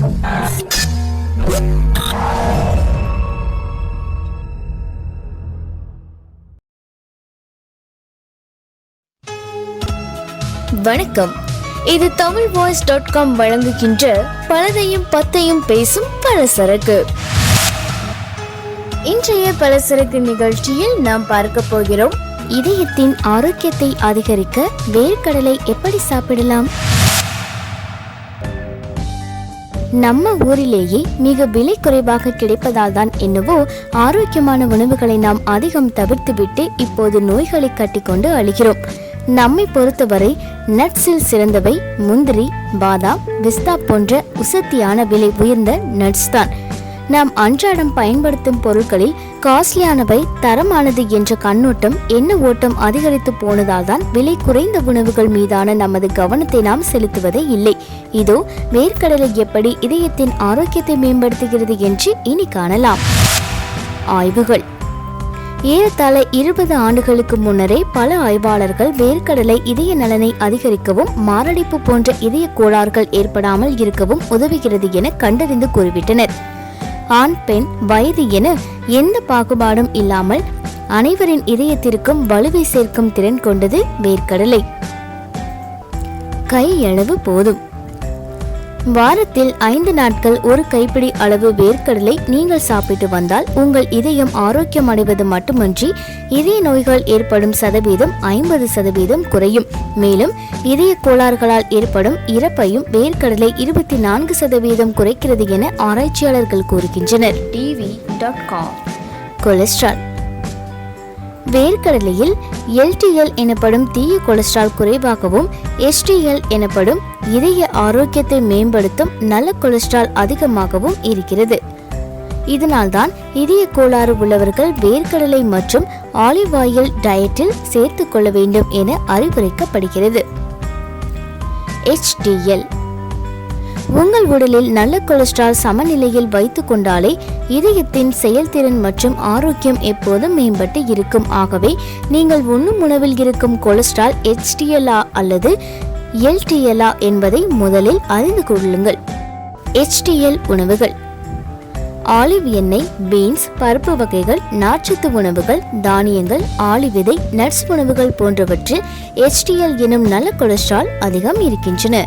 வணக்கம். இது Tamil voice dot com வழங்குகின்ற பலதையும் பத்தையும் பேசும் பலசரக்கு. இன்றைய பலசரக்கு நிகழ்ச்சியில் நாம் பார்க்க போகிறோம் இதயத்தின் ஆரோக்கியத்தை அதிகரிக்க வேர்க்கடலை எப்படி சாப்பிடலாம்? நம்ம ஊரிலேயே மிக விலை குறைவாக கிடைப்பதால் தான் என்னவோ ஆரோக்கியமான உணவுகளை நாம் அதிகம் தவிர்த்துவிட்டு இப்போது நோய்களை கட்டிக்கொண்டு அழிகிறோம். நம்மை பொறுத்தவரை நட்ஸில் சிறந்தவை முந்திரி பாதாம் பிஸ்தா போன்ற உசத்தியான விலை உயர்ந்த நட்ஸ் தான். நாம் அன்றாடம் பயன்படுத்தும் பொருட்களில் காஸ்ட்லியானவை தரமானது என்ற கண்ணோட்டம் என்ன ஓட்டம் அதிகரித்து போனதால் தான் விலை குறைந்த உணவுகள் மீதான நமது கவனத்தை நாம் செலுத்துவதே இல்லை. இதோ வேர்க்கடலை எப்படி இதயத்தின் ஆரோக்கியத்தை மேம்படுத்துகிறது என்று இனி காணலாம். ஆய்வுகள். ஏறத்தாழ இருபது ஆண்டுகளுக்கு முன்னரே பல ஆய்வாளர்கள் வேர்க்கடலை இதய நலனை அதிகரிக்கவும் மாரடைப்பு போன்ற இதய கோளாறுகள் ஏற்படாமல் இருக்கவும் உதவுகிறது என கண்டறிந்து கூறிவிட்டனர் ஆண் பெண் வயது என எந்த பாகுபாடும் இல்லாமல் அனைவரின் இதயத்திற்கும் வலுவை சேர்க்கும் திறன் கொண்டது வேர்க்கடலை. கையளவு போதும். வாரத்தில் ஐந்து நாட்கள் ஒரு கைப்பிடி அளவு வேர்க்கடலை நீங்கள் சாப்பிட்டு வந்தால் உங்கள் இதயம் ஆரோக்கியம் அடைவது மட்டுமன்றி இதய நோய்கள் ஏற்படும் சதவீதம் ஐம்பது சதவீதம் குறையும். மேலும் இதய கோளாறுகளால் ஏற்படும் இறப்பையும் வேர்க்கடலை இருபத்தி நான்கு சதவீதம் குறைக்கிறது என ஆராய்ச்சியாளர்கள் கூறுகின்றனர். TV dot com. கொலஸ்ட்ரால். வேர்க்கடலையில் எல்டிஎல் எனப்படும் தீய கொலஸ்ட்ரால் குறைவாகவும் எஸ்டிஎல் எனப்படும் இதய ஆரோக்கியத்தை மேம்படுத்தும் நல்ல கொலஸ்ட்ரால் அதிகமாகவும் இருக்கிறது. இதனால்தான் இதய கோளாறு உள்ளவர்கள் வேர்க்கடலை மற்றும் ஆலிவ் ஆயில் டயட்டில் சேர்த்து கொள்ள வேண்டும் என அறிவுரைக்கப்படுகிறது. HDL உங்கள் உடலில் நல்ல கொலஸ்ட்ரால் சமநிலையில் வைத்து கொண்டாலே இதயத்தின் செயல்திறன் மற்றும் ஆரோக்கியம் எப்போதும் மேம்பட்டு இருக்கும். ஆகவே நீங்கள் உண்ணும் உணவில் இருக்கும் கொலஸ்ட்ரால் HDL-ஆ அல்லது எல்டிஎல்ஆ என்பதை முதலில் அறிந்து கொள்ளுங்கள். ஹெச்டிஎல் உணவுகள். ஆலிவ் எண்ணெய் பீன்ஸ் பருப்பு வகைகள் நார்ச்சத்து உணவுகள் தானியங்கள் ஆலிவ் விதை நட்ஸ் உணவுகள் போன்றவற்றில் எச்டிஎல் எனும் நல்ல கொலஸ்ட்ரால் அதிகம் இருக்கின்றன.